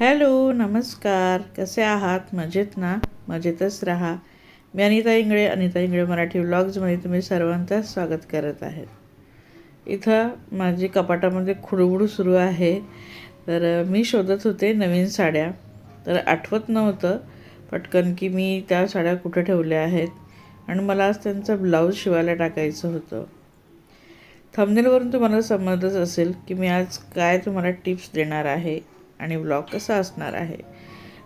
Hello नमस्कार. कसे आहात? मजेत ना? मजेतच राहा. मी अनिता इंगळे अनिता इंगळे मराठी व्लॉग्समध्ये तुम्ही सर्वांचं स्वागत करत आहेत इथं माझी कपाटामध्ये खुडबुड सुरू आहे. तर मी शोधत होते नवीन साड्या. तर आठवत नव्हतं पटकन की मी त्या साड्या कुठं ठेवल्या आहेत? आणि मला आज त्यांचं ब्लाऊज शिवायला टाकायचं होतं. थंबनेलवरून तुम्हाला समजतच असेल की मी आज काय तुम्हाला टिप्स देणार आहे. आणि ब्लॉग कसा असणार आहे?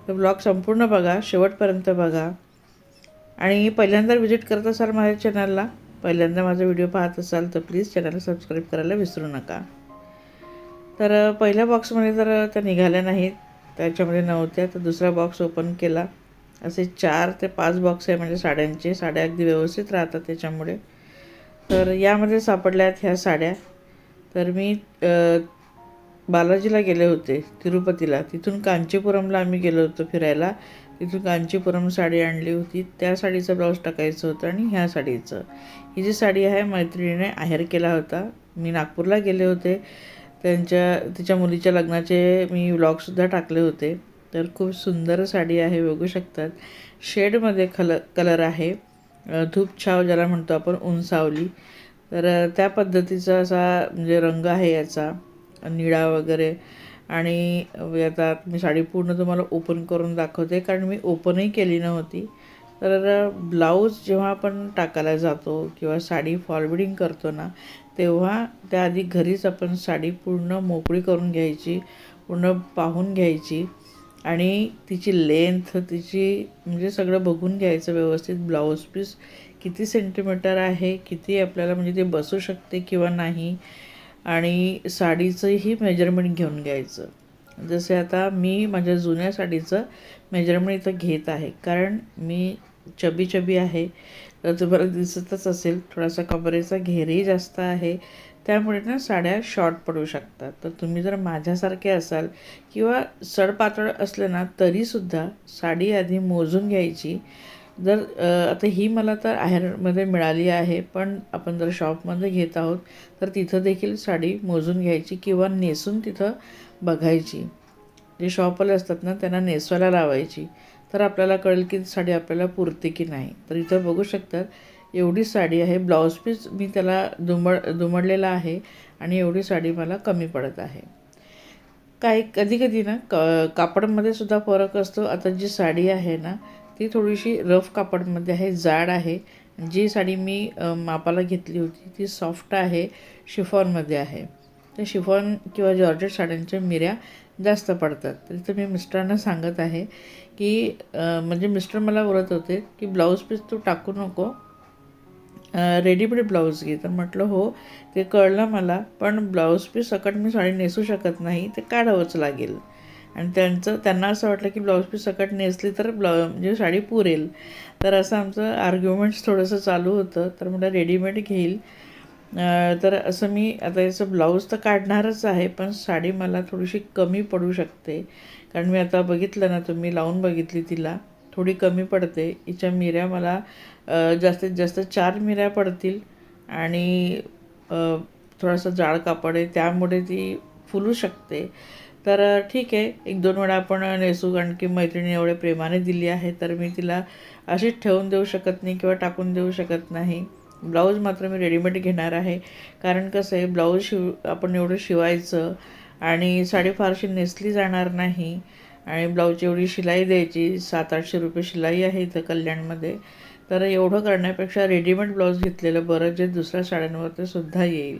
तर ब्लॉग संपूर्ण बघा शेवटपर्यंत बघा. आणि पहिल्यांदा व्हिजिट करत असाल माझ्या चॅनलला पहिल्यांदा माझा व्हिडिओ पाहत असाल तर प्लीज चॅनलला सबस्क्राईब करायला विसरू नका. तर पहिल्या बॉक्समध्ये तर त्या निघाल्या नाहीत. त्याच्यामध्ये नव्हत्या तर दुसरा बॉक्स ओपन केला. असे चार ते पाच बॉक्स आहे म्हणजे साड्यांचे. साड्या अगदी व्यवस्थित राहतात त्याच्यामुळे. तर यामध्ये सापडल्या आहेत ह्या साड्या. तर मी बालाजीला गेले होते तिरुपतीला. तिथून कांचीपुरमला आम्ही गेलो होतो फिरायला. तिथून कांचीपुरम साडी आणली होती. त्या साडीचं ब्लाऊज टाकायचं होतं आणि ह्या साडीचं. ही जी साडी आहे मैत्रिणीने आहेर केला होता. मी नागपूरला गेले होते. त्यांच्या तिच्या मुलीच्या लग्नाचे मी व्लॉगसुद्धा टाकले होते. तर खूप सुंदर साडी आहे बघू शकतात. शेडमध्ये खल कलर आहे. धूप छाव ज्याला म्हणतो आपण उंचावली. तर त्या पद्धतीचा असा म्हणजे रंग आहे याचा. निळा वगैरे. आणि आता मी साडी पूर्ण तुम्हाला ओपन करून दाखवते. कारण मी ओपनही केली नव्हती. तर ब्लाऊज जेव्हा आपण टाकायला जातो किंवा साडी फॉलबिडिंग करतो ना तेव्हा त्याआधी घरीच आपण साडी पूर्ण मोकळी करून घ्यायची पूर्ण पाहून घ्यायची. आणि तिची लेंथ तिची म्हणजे सगळं बघून घ्यायचं व्यवस्थित ब्लाऊज पीस किती सेंटीमीटर आहे किती आपल्याला म्हणजे ते बसू शकते किंवा नाही. आणि साडीचंही मेजरमेंट घेऊन घ्यायचं. जसे आता मी माझ्या जुन्या साडीचं मेजरमेंट इथं घेत आहे. कारण मी चबी चबी आहे. तर तुम्हाला दिसतच असेल थोडासा कमरेचा घेरही जास्त आहे. त्यामुळे ना साड्या शॉर्ट पडू शकतात. तर तुम्ही जर माझ्यासारखे असाल किंवा सडपातळ असले ना तरीसुद्धा साडी आधी मोजून घ्यायची. जर आता ही मला तर आहेरमध्ये मिळाली आहे पण आपण जर शॉपमध्ये घेत आहोत तर तिथं देखील साडी मोजून घ्यायची किंवा नेसून तिथं बघायची. जे शॉपवाले असतात ना त्यांना नेसवायला लावायची. तर आपल्याला कळेल की साडी आपल्याला पुरते की नाही. तर इथं बघू शकतात एवढी साडी आहे. ब्लाऊज पीस मी त्याला दुमड दुमडलेला आहे आणि एवढी साडी मला कमी पडत आहे. काही कधी कधी ना क कापडमध्ये सुद्धा फरक असतो. आता जी साडी आहे ना ती थोडीशी रफ कापडमध्ये आहे जाड आहे. जी साडी मी मापाला घेतली होती ती सॉफ्ट आहे शिफॉनमध्ये आहे. तर शिफॉन किंवा जॉर्जेट साड्यांच्या मिऱ्या जास्त पडतात. तर मी मिस्टरांना सांगत आहे की म्हणजे मिस्टर मला बोलत होते की ब्लाऊज पीस तू टाकू नको. रेडीमेड ब्लाऊज घे. तर म्हटलं हो. ते कळलं मला पण ब्लाऊज पीस सकट मी साडी नेसू शकत नाही ते काढावंच लागेल. आणि त्यांचं त्यांना असं वाटलं की ब्लाऊज पीस सकट नेसली तर ब्लाऊ म्हणजे साडी पुरेल. तर असं आमचं आर्ग्युमेंट्स थोडंसं चालू होतं. तर म्हटलं रेडीमेड घेईल. तर असं मी आता याचं ब्लाऊज तर काढणारच आहे पण साडी मला थोडीशी कमी पडू शकते. कारण मी आता बघितलं ना तुम्ही लावून बघितली तिला थोडी कमी पडते. हिच्या मिऱ्या मला जास्तीत जास्त चार मिऱ्या पडतील. आणि थोडासा जाड कापड आहे त्यामुळे ती फुलू शकते. तर ठीक आहे. एक दोन वेळा आपण नेसू कारण की मैत्रिणी एवढे प्रेमाने दिली आहे तर मी तिला अशीच ठेवून देऊ शकत नाही किंवा टाकून देऊ शकत नाही. ब्लाऊज मात्र मी रेडीमेड घेणार आहे. कारण कसं आहे ब्लाऊज शिव आपण एवढं शिवायचं आणि साडी फारशी नेसली जाणार नाही आणि ब्लाऊजची एवढी शिलाई द्यायची सात आठशे रुपये शिलाई आहे इथं कल्याणमध्ये. तर एवढं करण्यापेक्षा रेडीमेड ब्लाऊज घेतलेलं बरं जे दुसऱ्या साड्यांवर ते सुद्धा येईल.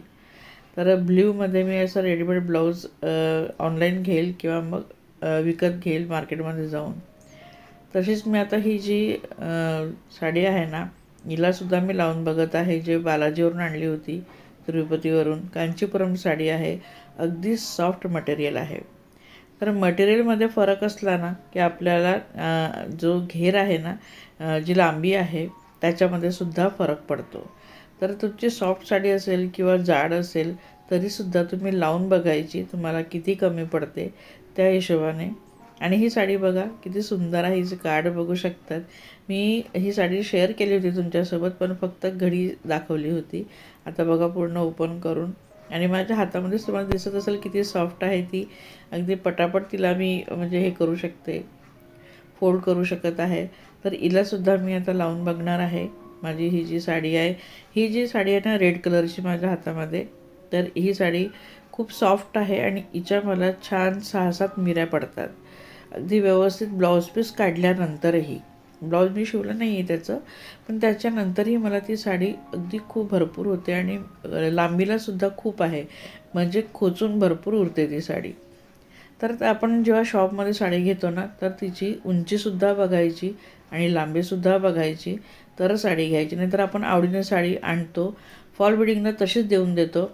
तर ब्ल्यूमध्ये मी असं रेडीमेड ब्लाऊज ऑनलाईन घेईल किंवा मग विकत घेईल मार्केटमध्ये जाऊन. तशीच मी आता ही जी साडी आहे ना हिलासुद्धा मी लावून बघत आहे जे बालाजीवरून आणली होती तिरुपतीवरून. कांचीपुरम साडी आहे. अगदी सॉफ्ट मटेरियल आहे. तर मटेरियलमध्ये फरक असला ना की आपल्याला जो घेर आहे ना जी लांबी आहे त्याच्यामध्ये सुद्धा फरक पडतो. तर तुमची सॉफ्ट साडी असेल किंवा जाड असेल तरीसुद्धा तुम्ही लावून बघायची तुम्हाला किती कमी पडते त्या हिशोबाने. आणि ही साडी बघा किती सुंदर आहे हिचं कार्ड बघू शकतात. मी ही साडी शेअर केली होती तुमच्यासोबत पण फक्त घडी दाखवली होती. आता बघा पूर्ण ओपन करून. आणि माझ्या हातामध्येच तुम्हाला दिसत असेल किती सॉफ्ट आहे ती. अगदी पटापट तिला मी म्हणजे हे करू शकते. फोल्ड करू शकत आहे. तर हिलासुद्धा मी आता लावून बघणार आहे. माझी ही जी साडी आहे ही जी साडी आहे ना रेड कलरची माझ्या हातामध्ये तर ही साडी खूप सॉफ्ट आहे आणि हिच्या मला छान सहा सात मिऱ्या पडतात. अगदी व्यवस्थित ब्लाऊज पीस काढल्यानंतरही. ब्लाऊज मी शिवलं नाही आहे त्याचं पण त्याच्यानंतरही मला ती साडी अगदी खूप भरपूर होते आणि लांबीलासुद्धा खूप आहे. म्हणजे खोचून भरपूर उरते ती साडी. तर आपण जेव्हा शॉपमध्ये साडी घेतो ना तर तिची उंचीसुद्धा बघायची आणि लांबीसुद्धा बघायची. तर साडी घ्यायची. नाहीतर आपण आवडीने साडी आणतो. फॉल बिडिंगला तशीच देऊन देतो.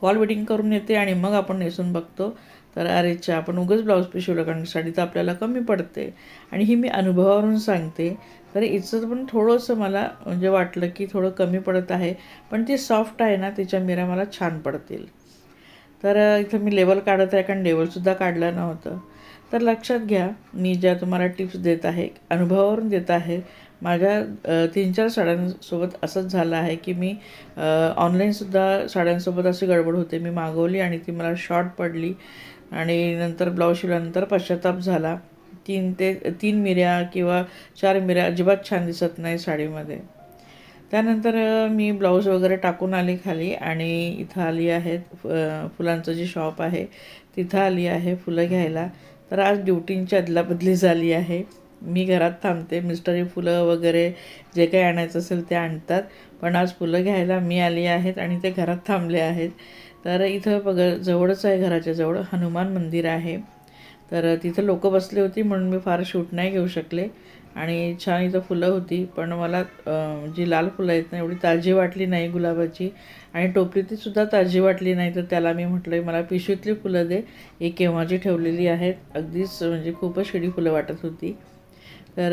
फॉल बिडिंग करून येते आणि मग आपण नेसून बघतो. तर अरेच्छा आपण उगच ब्लाऊज पीस शिवलं कारण साडी तर आपल्याला कमी पडते. आणि ही मी अनुभवावरून सांगते. तर हिचं पण थोडंसं मला म्हणजे वाटलं की थोडं कमी पडत आहे. पण ती सॉफ्ट आहे ना तिच्या मिऱ्या मला छान पडतील. तर इथं मी लेवल काढत आहे कारण लेवलसुद्धा काढलं नव्हतं. तर लक्षात घ्या मी ज्या तुम्हाला टिप्स देत आहे अनुभवावरून देत आहे माझ्या तीन चार साड्यांसोबत असंच झालं आहे की मी ऑनलाईनसुद्धा साड्यांसोबत अशी गडबड होते. मी मागवली आणि ती मला शॉर्ट पडली आणि नंतर ब्लाऊज शिवल्यानंतर पश्चाताप झाला. तीन ते तीन मिऱ्या किंवा चार मिऱ्या अजिबात छान दिसत नाही साडीमध्ये. त्यानंतर मी ब्लाऊज वगैरे टाकून आली खाली आणि इथं आली आहेत फुलांचं जे शॉप आहे तिथं आली आहे फुलं घ्यायला. तर आज ड्युटींची अदलाबदली झाली आहे. मी घरात थांबते. मिस्टरी फुलं वगैरे जे काही आणायचं असेल ते आणतात. पण आज फुलं घ्यायला मी आली आहेत आणि ते घरात थांबले आहेत. तर इथं बघ जवळच आहे घराच्या जवळ. हनुमान मंदिर आहे. तर तिथं लोक बसली होती म्हणून मी फार शूट नाही घेऊ शकले. आणि छान इथं फुलं होती. पण मला जी लाल फुलं आहेत ना एवढी ताजी वाटली नाही गुलाबाची. आणि टोपलीतली सुद्धा ताजी वाटली नाही. तर त्याला मी म्हटलं मला पिशवीतली फुलं दे. एक केव्हाची ठेवलेली आहेत. अगदीच म्हणजे खूपच शिडी फुलं वाटत होती. तर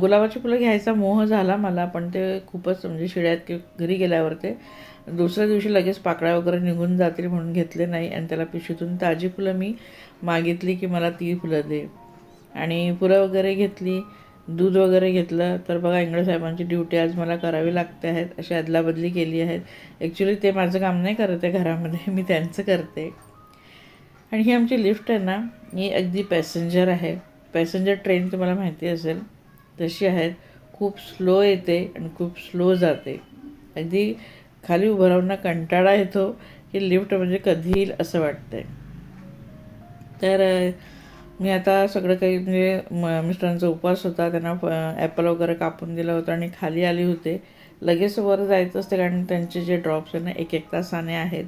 गुलाबाची फुलं घ्यायचा मोह झाला मला पण ते खूपच म्हणजे शिड्यात घरी गेल्यावर ते दुसऱ्या दिवशी लगेच पाकळ्या वगैरे निघून जातील म्हणून घेतले नाही आणि त्याला पिशवीतून ताजी फुलं मी मागितली की मला ती फुलं दे. आणि फुलं वगैरे घेतली दूध वगैरे घेतलं तर बघा इंगळे साहेबांची ड्युटी आज मला करावी लागते आहेत अशी अदलाबदली केली आहेत. ॲक्च्युली ते माझं काम नाही करत आहे घरामध्ये मी त्यांचं करते. आणि ही आमची लिफ्ट आहे ना ही अगदी पॅसेंजर आहे. पॅसेंजर ट्रेन तुम्हाला माहिती असेल तशी आहेत खूप स्लो येते आणि खूप स्लो जाते. अगदी खाली उभं राहून कंटाळा येतो की लिफ्ट म्हणजे कधी येईल असं वाटतंय. तर मी आता सगळं काही म्हणजे म मिस्टरांचा उपवास होता त्यांना ॲपल वगैरे कापून दिलं होतं आणि खाली आली होते. लगेच वर जायचं असते कारण त्यांचे जे ड्रॉप्स आहे ना एक एक तासाने आहेत.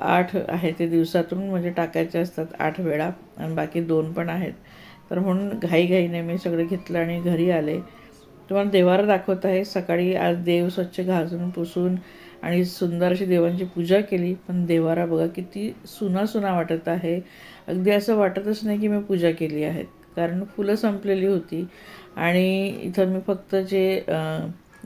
आठ आहे ते दिवसातून म्हणजे टाकायचे असतात आठ वेळा आणि बाकी दोन पण आहेत. तर म्हणून घाईघाईने मी सगळं घेतलं आणि घरी आले. तुम्हाला देवारा दाखवत आहे. सकाळी आज देव स्वच्छ घासून पुसून आणि सुंदर अशी देवांची पूजा केली. पण देवारा बघा किती सुना सुना वाटत आहे. अगदी असं वाटतच नाही की मी पूजा केली आहे. कारण फुलं संपलेली होती आणि इथं मी फक्त जे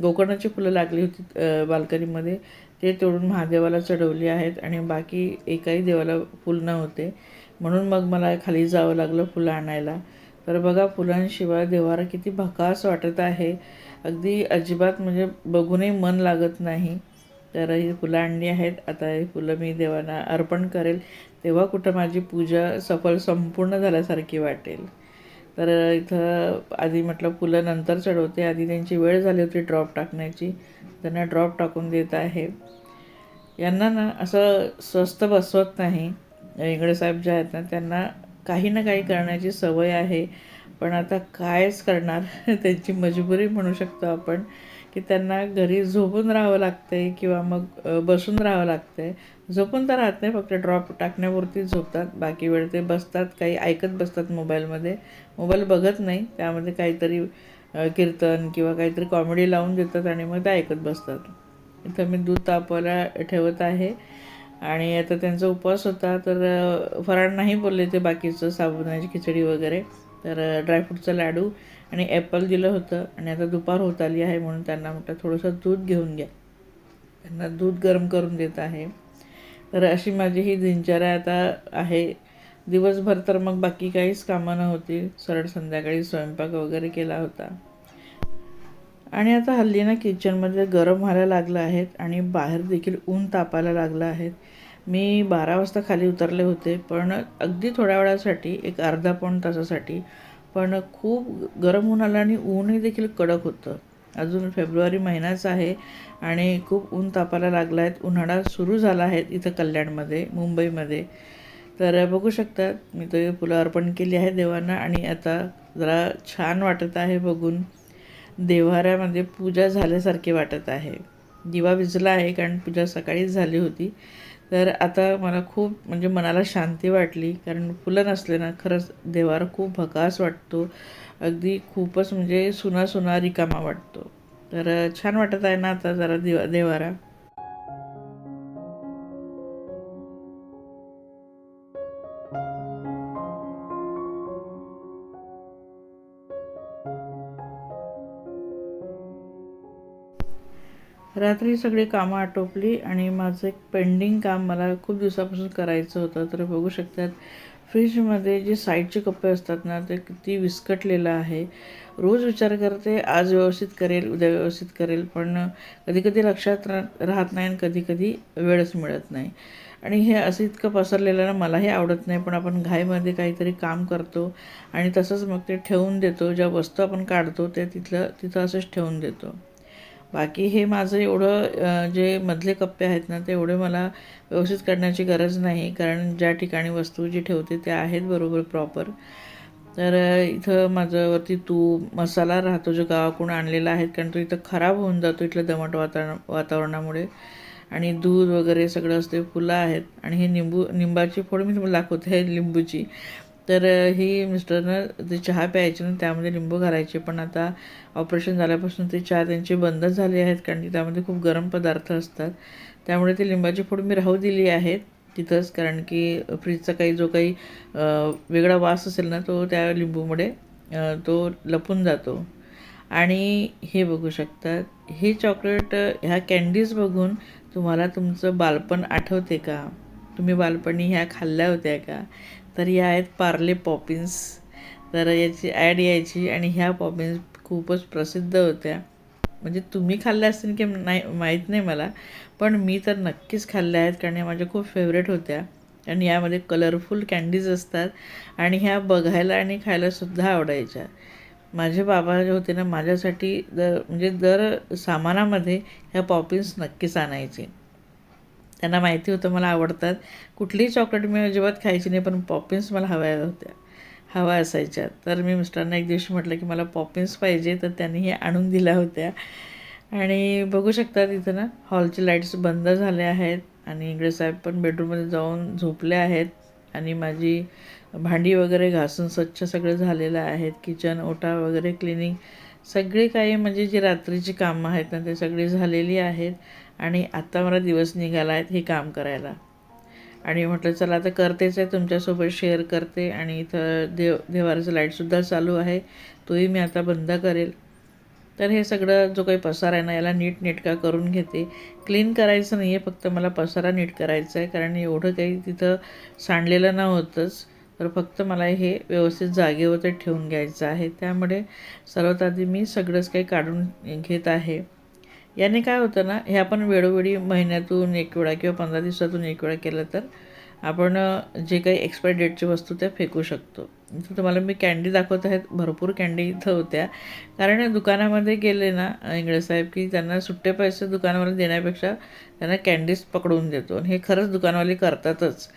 गोकर्णाची फुलं लागली होती बाल्कनीमध्ये ते तोडून महादेवाला चढवली आहेत आणि बाकी एकाही देवाला फुल नव्हते. म्हणून मग मला खाली जावं लागलं फुलं आणायला. तर बघा फुलांशिवाय देवारा किती भकास वाटत आहे. अगदी अजिबात म्हणजे बघूनही मन लागत नाही. तर ही फुलं आणली आहेत. आता ही फुलं मी देवांना अर्पण करेल. तेव्हा कुठं माझी पूजा सफल संपूर्ण झाल्यासारखी वाटेल. तर इथं आधी म्हटलं फुलं नंतर चढवते. आधी त्यांची वेळ झाली होती ड्रॉप टाकण्याची. त्यांना ड्रॉप टाकून देत आहे. यांना ना असं स्वस्त बसवत नाही. इंगळे साहेब जे आहेत ना त्यांना काही ना काही करण्याची सवय आहे. पण आता कायच करणार? त्यांची मजबुरी म्हणू शकतो आपण की त्यांना घरी झोपून राहावं लागतं आहे किंवा मग बसून राहावं लागतं आहे झोपून तर राहत नाही फक्त ड्रॉप टाकण्यावरती झोपतात. बाकी वेळ ते बसतात काही ऐकत बसतात मोबाईलमध्ये. मोबाईल बघत नाही त्यामध्ये काहीतरी कीर्तन किंवा काहीतरी कॉमेडी लावून देतात आणि मग ते ऐकत बसतात. इथं मी दूध तापवायला ठेवत आहे. आणि आता त्यांचा उपवास होता तर फराळ नाही बोलले ते बाकीचं साबुदाण्याची खिचडी वगैरे. तर ड्रायफ्रूटचं लाडू आणि ॲपल दिलं होतं आणि आता दुपार होत आली आहे म्हणून त्यांना म्हटलं थोडंसं दूध घेऊन घ्या. त्यांना दूध गरम करून देत आहे. तर अशी माझी ही दिनचर्या आता आहे. दिवसभर तर मग बाकी काहीच कामं नव्हती. सरळ संध्याकाळी स्वयंपाक वगैरे केला होता. आणि आता हल्ली ना किचनमध्ये गरम व्हायला लागलं आहेत आणि बाहेर देखील ऊन तापायला लागलं आहेत. मी बारा वाजता खाली उतरले होते पण अगदी थोड्या वेळासाठी एक अर्धा पाऊण तासासाठी पण खूप गरम ऊन आलं आणि ऊनही देखील कडक होतं. अजून फेब्रुवारी महिनाच आहे आणि खूप ऊन तापायला लागला आहेत. उन्हाळा सुरू झाला आहे इथं कल्याणमध्ये मुंबईमध्ये. तर बघू शकतात मी तर फुलं अर्पण केली आहे देवांना आणि आता जरा छान वाटत आहे बघून. देव्हाऱ्यामध्ये पूजा झाल्यासारखी वाटत आहे. दिवा विजला आहे कारण पूजा सकाळीच झाली होती. तर आता मला खूप म्हणजे मनाला शांती वाटली कारण फुलं नसले ना खरंच देवार खूप भकास वाटतो. अगदी खूपच म्हणजे सुना सुना रिकामा वाटतो. तर छान वाटत आहे ना आता जरा दिवा देवारा रात्री सगळी कामं आटोपली आणि माझं एक पेंडिंग काम मला खूप दिवसापासून करायचं होतं. तर बघू शकतात फ्रीजमध्ये जे साईडचे कप्पे असतात ना ते किती विस्कटलेलं आहे. रोज विचार करते आज व्यवस्थित करेल उद्या व्यवस्थित करेल पण कधी कधी लक्षात रा राहत नाही आणि कधीकधी वेळच मिळत नाही. आणि हे असं इतकं पसरलेलं ना मलाही आवडत नाही पण आपण घाईमध्ये काहीतरी काम करतो आणि तसंच मग ते ठेवून देतो. ज्या वस्तू आपण काढतो ते तिथलं तिथं असंच ठेवून देतो. बाकी हे माझं एवढं जे मधले कप्पे आहेत ना ते एवढे मला व्यवस्थित करण्याची गरज नाही. कारण ज्या ठिकाणी वस्तू जी ठेवते त्या आहेत बरोबर प्रॉपर तर इथं माझं वरती तूप मसाला राहतो जो गावाकडून आणलेला आहे कारण तो इथं खराब होऊन जातो इथलं दमट वातावरण वातावरणामुळे. आणि दूध वगैरे सगळं असते फुलं आहेत. आणि हे निंबू निंबाची फोड मी तुम्हाला दाखवते लिंबूची. तर ही मिस्टरनं ते चहा प्यायचे ना त्यामध्ये लिंबू घालायचे. पण आता ऑपरेशन झाल्यापासून ते चहा त्यांचे बंद झाले आहेत कारण की त्यामध्ये खूप गरम पदार्थ असतात. त्यामुळे ते लिंबाची फोड मी राहू दिली आहेत तिथंच कारण की फ्रीजचा काही जो काही वेगळा वास असेल ना तो त्या लिंबूमुळे तो लपून जातो. आणि हे बघू शकतात हे चॉकलेट ह्या कॅन्डीज बघून तुम्हाला तुमचं बालपण आठवते का? तुम्ही बालपणी ह्या खाल्ल्या होत्या का? तर या आहेत पार्ले पॉपिन्स. तर याची ॲड यायची आणि ह्या पॉपिन्स खूपच प्रसिद्ध होत्या. म्हणजे तुम्ही खाल्ल्या असतील की नाही माहीत नाही मला पण मी तर नक्कीच खाल्ल्या आहेत कारण या माझ्या खूप फेवरेट होत्या. आणि यामध्ये कलरफुल कँडीज असतात आणि ह्या बघायला आणि खायलासुद्धा आवडायच्या. माझे बाबा जे होते ना माझ्यासाठी दर म्हणजे दर सामानामध्ये ह्या पॉपिन्स नक्कीच आणायचे. त्यांना माहिती होतं मला आवडतात. कुठलीही चॉकलेट मी अजिबात खायची नाही पण पॉपिन्स मला हव्या होत्या. हवा असायच्या. तर मी मिस्टरांना एक दिवशी म्हटलं की मला पॉपिन्स पाहिजे. तर त्यांनी हे आणून दिल्या होत्या. आणि बघू शकता तिथं ना हॉलचे लाईट्स बंद झाले आहेत आणि इकडे साहेब पण बेडरूममध्ये जाऊन झोपले आहेत. आणि माझी भांडी वगैरे घासून स्वच्छ सगळं झालेलं आहेत. किचन ओटा वगैरे क्लिनिंग सगळी काही म्हणजे जी रात्रीची कामं आहेत ना ते सगळी झालेली आहेत. आणि आत्ता मला दिवस निघाला आहेत हे काम करायला. आणि म्हटलं चला आता करतेच आहे तुमच्यासोबत शेअर करते आणि इथं देव देवाराचं लाईटसुद्धा चालू आहे. तोही मी आता बंद करेल. तर हे सगळं जो काही पसारा आहे ना याला नीट नेटका करून घेते. क्लीन करायचं नाही आहे फक्त मला पसारा नीट करायचा आहे. कारण एवढं काही तिथं सांडलेलं नव्हतंच. तर फक्त मला हे व्यवस्थित जागेवर ठेवून घ्यायचं आहे. त्यामुळे सर्वात आधी मी सगळंच काही काढून घेत आहे. याने काय होतं ना हे आपण वेळोवेळी महिन्यातून एक वेळा किंवा पंधरा दिवसातून एक वेळा केलं तर आपण जे काही एक्सपायरी डेटची वस्तू त्या फेकू शकतो. इथं तुम्हाला मी कॅन्डी दाखवत आहेत भरपूर कॅन्डी इथं होत्या. कारण दुकानामध्ये गेले ना इंगळे साहेब की त्यांना सुट्टे पैसे दुकानवाला देण्यापेक्षा त्यांना कॅन्डीज पकडून देतो. आणि हे खरंच दुकानवाले करतातच.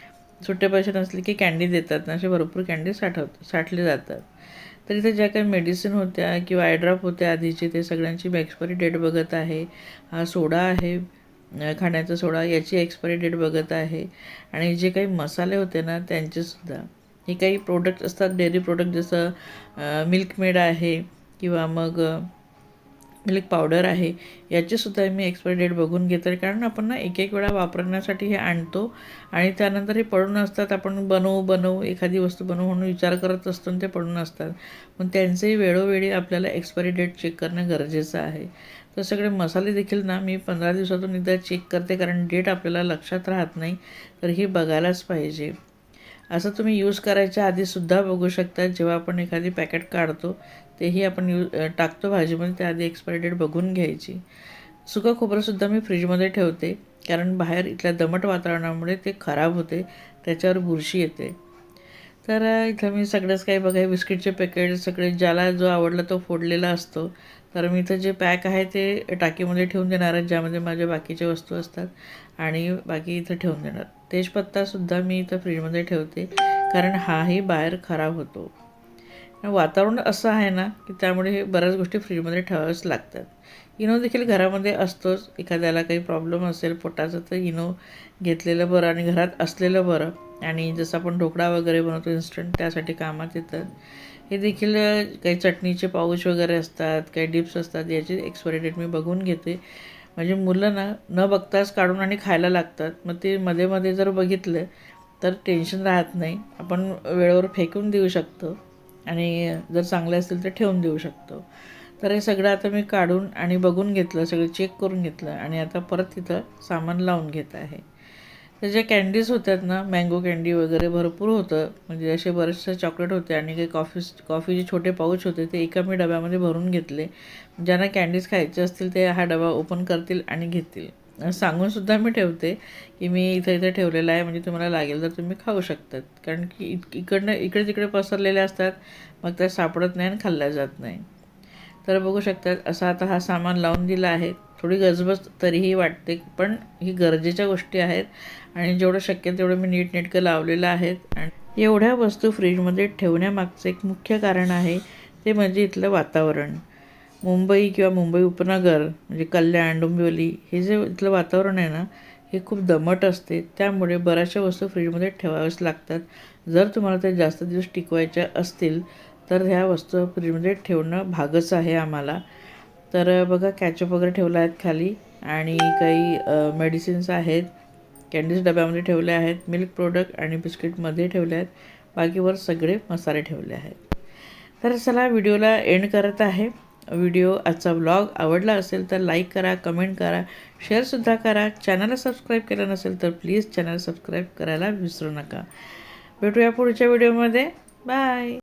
सुट्टे पैसे नसले की कॅन्डी देतात ना असे भरपूर कॅन्डी साठवत साठले जातात. तर इथे ज्या काही मेडिसिन होत्या किंवा आयड्रॉप होत्या आधीचे ते सगळ्यांची मी एक्सपायरी डेट बघत आहे. हा सोडा आहे खाण्याचा सोडा याची एक्सपायरी डेट बघत आहे. आणि जे काही मसाले होते ना त्यांचेसुद्धा हे काही प्रोडक्ट असतात डेअरी प्रोडक्ट जसं मिल्कमेड आहे किंवा मग मिल्क पावडर आहे याचीसुद्धा मी एक्सपायरी डेट बघून घेते कारण आपण ना एक एक वेळा वापरण्यासाठी हे आणतो आणि त्यानंतर हे पडून असतात. आपण बनवू बनवू एखादी वस्तू बनवू म्हणून विचार करत असतो आणि ते पडून असतात. पण त्यांचेही वेळोवेळी आपल्याला एक्सपायरी डेट चेक करणं गरजेचं आहे. तर सगळे मसाले देखील ना मी पंधरा दिवसातून एकदा चेक करते. कारण डेट आपल्याला लक्षात राहत नाही. तर हे बघायलाच पाहिजे. असं तुम्ही यूज करायच्या आधीसुद्धा बघू शकता. जेव्हा आपण एखादी पॅकेट काढतो तेही आपण यू टाकतो भाजीमध्ये त्याआधी एक्सपायरी डेट बघून घ्यायची. सुकं खोबरंसुद्धा मी फ्रीजमध्ये ठेवते कारण बाहेर इथल्या दमट वातावरणामुळे ते खराब होते त्याच्यावर बुरशी येते. तर इथं मी सगळंच काही बघा बिस्किटचे पॅकेट सगळे ज्याला जो आवडला तो फोडलेला असतो. तर मी इथं जे पॅक आहे ते टाकीमध्ये ठेवून देणार आहे ज्यामध्ये माझ्या बाकीच्या वस्तू असतात आणि बाकी इथं ठेवून देणार. तेजपत्तासुद्धा मी इथं फ्रीजमध्ये ठेवते कारण हाही बाहेर खराब होतो. वातावरण असं आहे ना की त्यामुळे हे बऱ्याच गोष्टी फ्रीजमध्ये ठेवाव्याच लागतात. इनो देखील घरामध्ये असतोच. एखाद्याला काही प्रॉब्लेम असेल पोटाचा तर इनो घेतलेलं बरं आणि घरात असलेलं बरं. आणि जसं आपण ढोकळा वगैरे बनवतो इन्स्टंट त्यासाठी कामात येतं. हे देखील काही चटणीचे पाऊच वगैरे असतात काही डिप्स असतात याची एक्सपायरी डेट मी बघून घेते. म्हणजे मुलं ना न बघताच काढून आणि खायला लागतात. मग ते मध्ये मध्ये जर बघितलं तर टेन्शन राहत नाही. आपण वेळेवर फेकून देऊ शकतो. आणि जर चांगले असतील तर ठेवून देऊ शकतो. तर हे सगळं आता मी काढून आणि बघून घेतलं सगळं चेक करून घेतलं आणि आता परत तिथं सामान लावून घेत आहे. तर ज्या कॅन्डीज होत्यात ना मँगो कॅन्डी वगैरे भरपूर होतं. म्हणजे असे बरेचसे चॉकलेट होते आणि काही कॉफी कॉफीचे छोटे पाऊच होते ते एका मी डब्यामध्ये भरून घेतले. ज्यांना कॅन्डीज खायचे असतील ते हा डबा ओपन करतील आणि घेतील. सांगूनसुद्धा मी ठेवते की मी इथं इथं ठेवलेलं आहे म्हणजे तुम्हाला लागेल तर तुम्ही खाऊ शकतात. कारण की इक इकडनं इकडे तिकडे पसरलेले असतात मग त्या सापडत नाही आणि खाल्ल्या जात नाही. तर बघू शकतात असा आता हा सामान लावून दिला आहे. थोडी गजबज तरीही वाटते पण ही गरजेच्या गोष्टी आहेत. आणि जेवढं शक्य तेवढं मी नीटनेटकं लावलेलं आहेत आणि एवढ्या वस्तू फ्रीजमध्ये ठेवण्यामागचं एक मुख्य कारण आहे ते म्हणजे इथलं वातावरण. मुंबई किंवा मुंबई उपनगर म्हणजे कल्याण डोंबिवली हे जे इथलं वातावरण आहे ना हे खूप दमट असते. त्यामुळे बऱ्याचशा वस्तू फ्रीजमध्ये ठेवाव्याच लागतात. जर तुम्हाला ते जास्त दिवस टिकवायच्या असतील तर ह्या वस्तू फ्रीजमध्ये ठेवणं भागच आहे आम्हाला. तर बघा कॅचअप वगैरे ठेवला आहेत खाली आणि काही मेडिसिन्स आहेत. कॅन्डीज डब्यामध्ये ठेवले आहेत मिल्क प्रोडक्ट आणि बिस्किटमध्ये ठेवले आहेत. बाकीवर सगळे मसाले ठेवले आहेत. तर चला व्हिडिओला एंड करत आहे. व्हिडिओ आजचा ब्लॉग आवडला असेल तर लाईक करा कमेंट करा शेअरसुद्धा करा. चॅनलला सबस्क्राईब केलं नसेल तर प्लीज चॅनल सबस्क्राईब करायला विसरू नका. भेटूया पुढच्या व्हिडिओमध्ये बाय